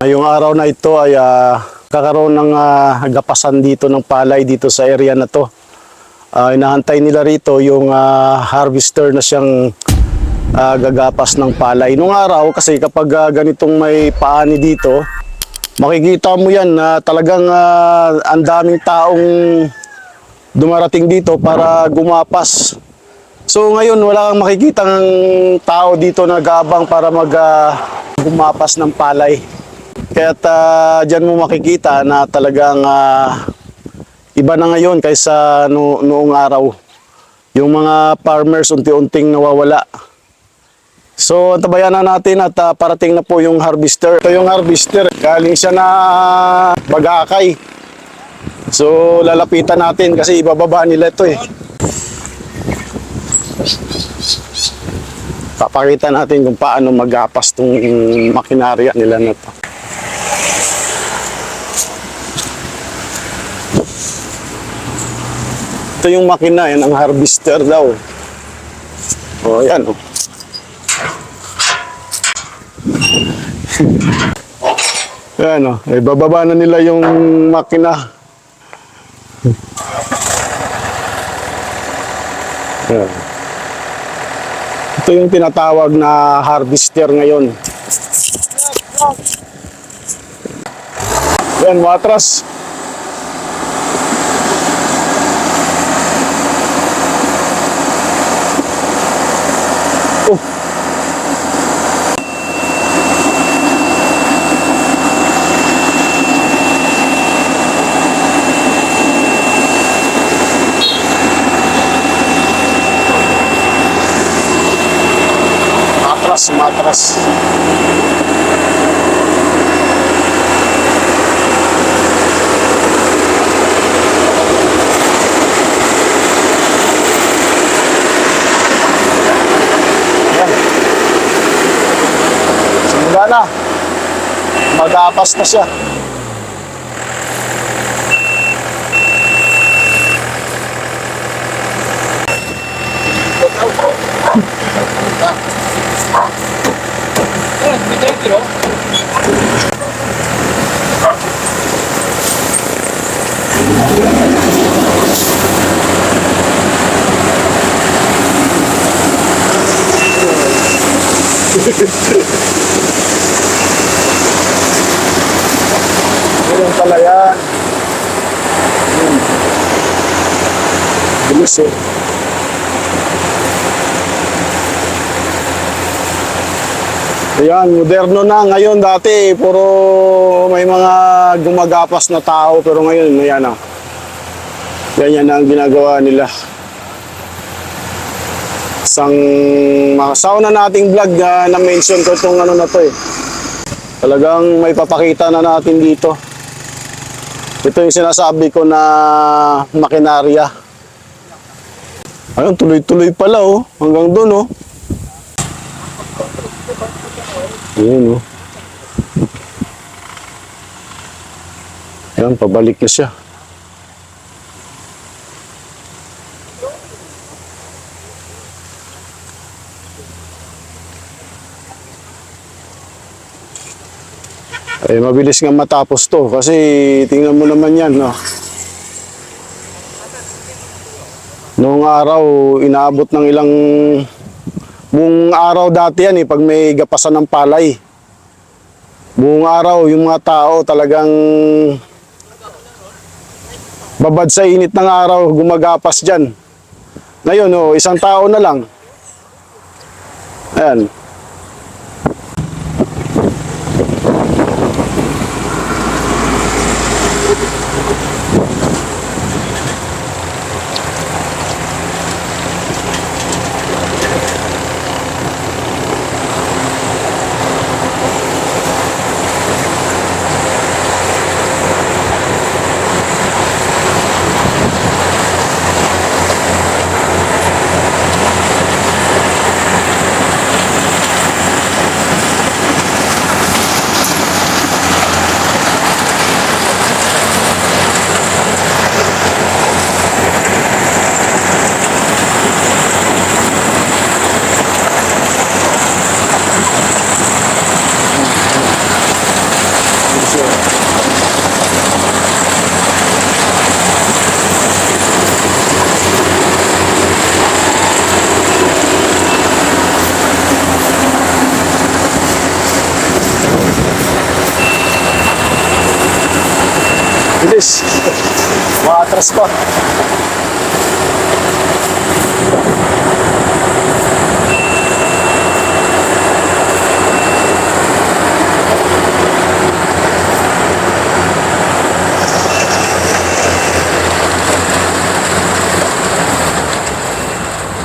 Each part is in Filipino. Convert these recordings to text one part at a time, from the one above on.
Ngayong araw na ito ay ah, kakaroon ng ah, gapasan dito ng palay dito sa area na to. Ah, inahantay nila rito yung ah, harvester na siyang ah, gagapas ng palay. Nung araw kasi kapag ah, ganitong may paani dito, makikita mo yan na talagang ah, ang daming taong dumarating dito para gumapas. So ngayon wala kang makikitang tao dito na gabang para mag ah, gumapas ng palay. Kaya uh, dyan mo makikita na talagang ah, iba na ngayon kaysa no, noong araw. Yung mga farmers unti-unting nawawala. So antabayan na natin at ah, parating na po yung harvester. Ito yung harvester, galing siya na Bagakay. So lalapitan natin kasi ibababa nila ito eh. Papakita natin kung paano magapas tong makinarya nila na to. Ito yung makina, yan ang harvester daw. O, yan o. yan o, eh, bababa na nila yung makina. Yan. Ito yung tinatawag na harvester ngayon. Yan, matras. Oh. Yan. Simula na. Mag-aapas na siya. Ganyan pala yan. Yun. Bilis eh. Ayan, moderno na. Ngayon dati, puro may mga gumagapas na tao. Pero ngayon, ayan ah. Na ang ginagawa nila. Isang mga sauna nating vlog na na-mention ko itong ano na to eh. Talagang may papakita na natin dito. Ito yung sinasabi ko na makinarya. Ayun, tuloy-tuloy pala oh. Hanggang doon oh. Ayun oh. Ayun, pabalik na siya. Eh, mabilis nga matapos to kasi tingnan mo naman yan, no? Noong araw, inaabot ng ilang buong araw dati yan eh, pag may gapasan ng palay. Buong araw, yung mga tao talagang babad sa init ng araw, gumagapas dyan. Ngayon, oh, isang tao na lang. Ayan. you Bilis. Makatras pa.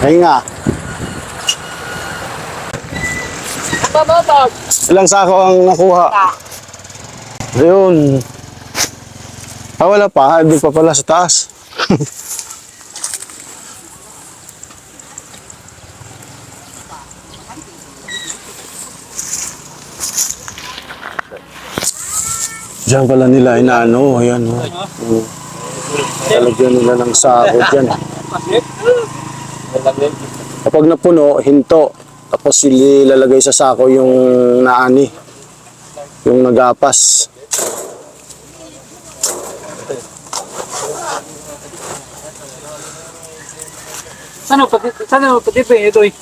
Ayun nga. Bababag. Ilang sako ang nakuha? Ayun. Ah, wala pa. Doon pa pala sa taas. Diyan pala nila inaano. Ayan, oh. Oh. Talagyan nila ng sako dyan. Kapag napuno, hinto. Tapos ilalagay sa sako yung naani. Yung nagapas. Sana pati sana pati pa ito eh.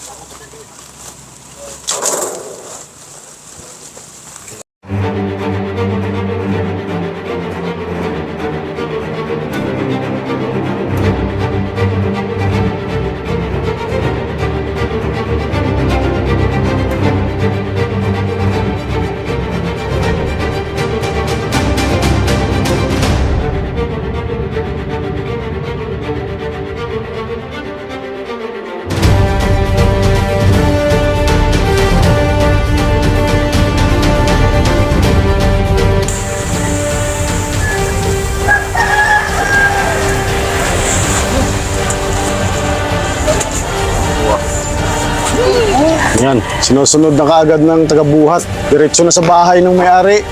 Sinusunod na kaagad ng tagabuhat. Diretso na sa bahay ng may-ari.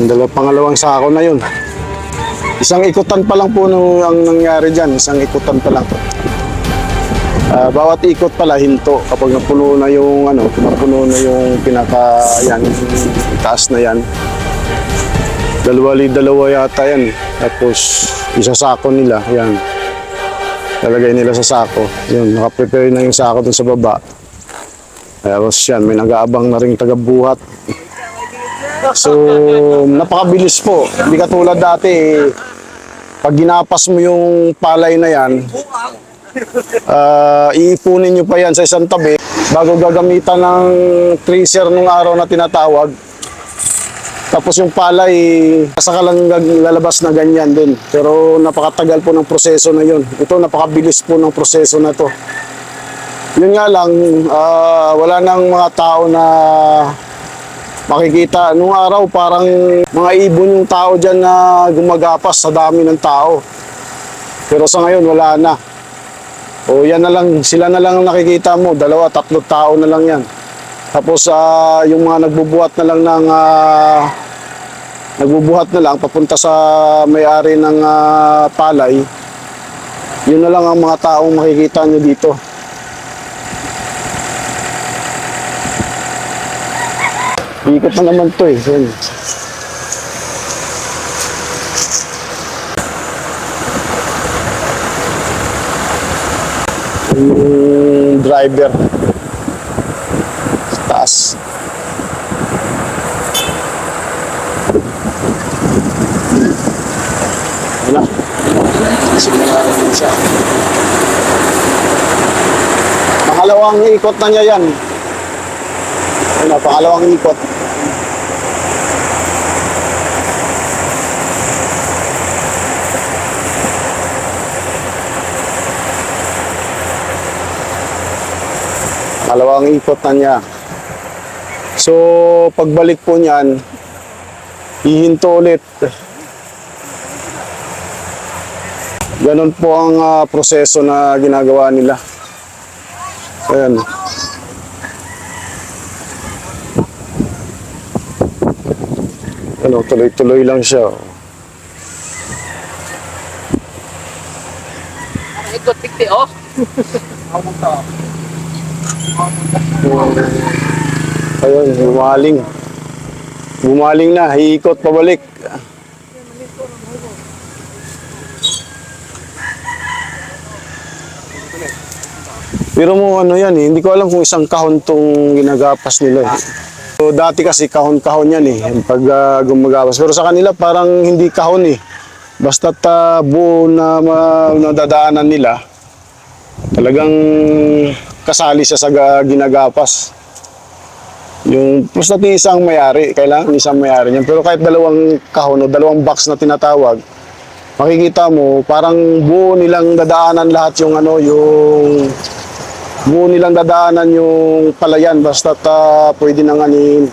Yan, dalawa pangalawang sako na yun. Isang ikutan pa lang po nung ang nangyari dyan. Isang ikutan pa lang. Ah, bawat ikot pala hinto kapag napuno na yung ano, napuno na yung pinaka yan, taas na yan. Dalawa dalawa yata yan. Tapos isa sako nila, yan. Lalagay nila sa sako. Yun, nakaprepare na yung sako dun sa baba. Tapos yan, may nag-aabang na rin tagabuhat. So, napakabilis po. Hindi katulad dati, eh, pag ginapas mo yung palay na yan, ah, iipunin nyo pa yan sa isang tabi bago gagamitan ng tracer nung araw na tinatawag. Tapos yung palay, saka lang lalabas na ganyan din. Pero napakatagal po ng proseso na yun. Ito, napakabilis po ng proseso na to. Yun nga lang, ah, wala nang mga tao na makikita. Nung araw, parang mga ibon yung tao dyan na gumagapas sa dami ng tao. Pero sa ngayon, wala na. O yan na lang, sila na lang ang nakikita mo. Dalawa, tatlo tao na lang yan. Tapos ah, yung mga nagbubuhat na lang ng ah, nagbubuhat na lang papunta sa may-ari ng ah, palay. Yun na lang ang mga taong makikita nyo dito. Ikot na naman to eh. Yan. Driver. Sa taas. Wala. Na din siya. Pangalawang ikot na niya yan. Ano, pangalawang ikot. Pangalawang ikot na niya. So, pagbalik po niyan, hihinto ulit. Ganon po ang ah, proseso na ginagawa nila. Ayan. Ano, tuloy-tuloy lang siya. oh. Ikot tikti oh. Ayun, bumaling. Bumaling na, hiikot pabalik. Pero mo ano yan eh, hindi ko alam kung isang kahon tong ginagapas nila eh. So, dati kasi kahon-kahon yan eh, pag ah, gumagapas. Pero sa kanila parang hindi kahon eh. Basta buo na nadadaanan nila, talagang kasali siya sa ga- ginagapas. Yung basta isang mayari, kailangan isang mayari niyan. Pero kahit dalawang kahon o dalawang box na tinatawag, makikita mo parang buo nilang dadaanan lahat yung ano, yung buo nilang dadaanan yung palayan basta ta pwede nang anin.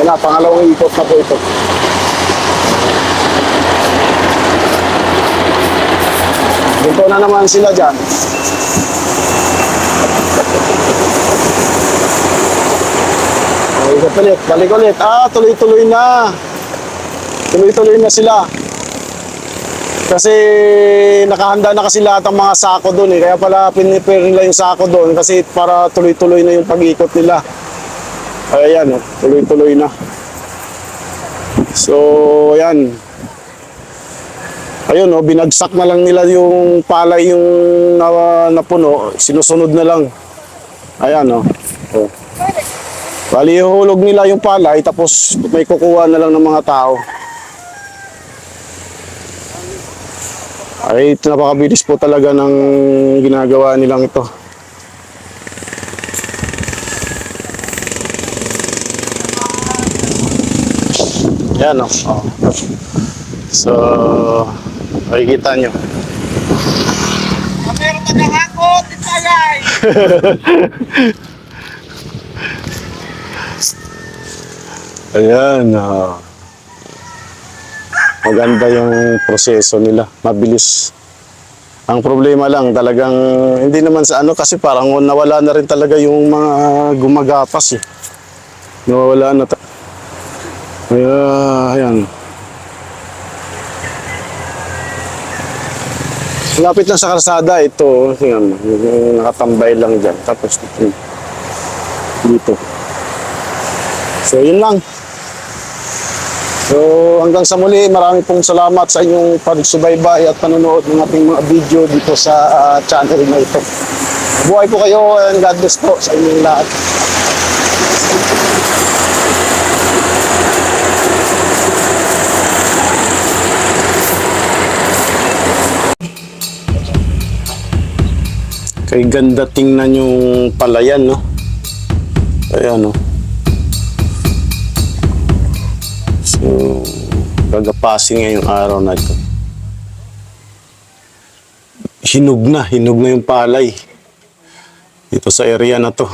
Wala, pangalawang ikot na po ito. Dito na naman sila dyan. Ikot ulit, balik ulit. Ah, tuloy-tuloy na. Tuloy-tuloy na sila. Kasi nakahanda na kasi lahat ng mga sako doon eh. Kaya pala pinipare nila yung sako doon kasi para tuloy-tuloy na yung pag-ikot nila. Ayan, oh, tuloy-tuloy na. So, ayan. Ayun, oh, binagsak na lang nila yung palay yung na, napuno. Sinusunod na lang. Ayan, oh. oh. Bali, ihulog nila yung palay tapos may kukuha na lang ng mga tao. Ay, napakabilis po talaga ng ginagawa nilang ito. Yan o. Oh. So, makikita nyo. Meron ka ng hakot, itayay. Ayan. ah. maganda yung proseso nila. Mabilis. Ang problema lang talagang hindi naman sa ano kasi parang nawala na rin talaga yung mga gumagapas eh. Nawala na. Ta- Kaya, ayan. Lapit lang sa kalsada ito, yung nakatambay lang dyan. Tapos dito. So, yun lang. So, hanggang sa muli, marami pong salamat sa inyong pagsubaybay at panonood ng ating mga video dito sa ah, channel na ito. Buhay po kayo and God bless po sa inyong lahat. Kay ganda tingnan yung palayan, no? Ayan, no? So, gagapasin ngayong araw na ito. Hinog na, hinog na yung palay. Dito sa area na to.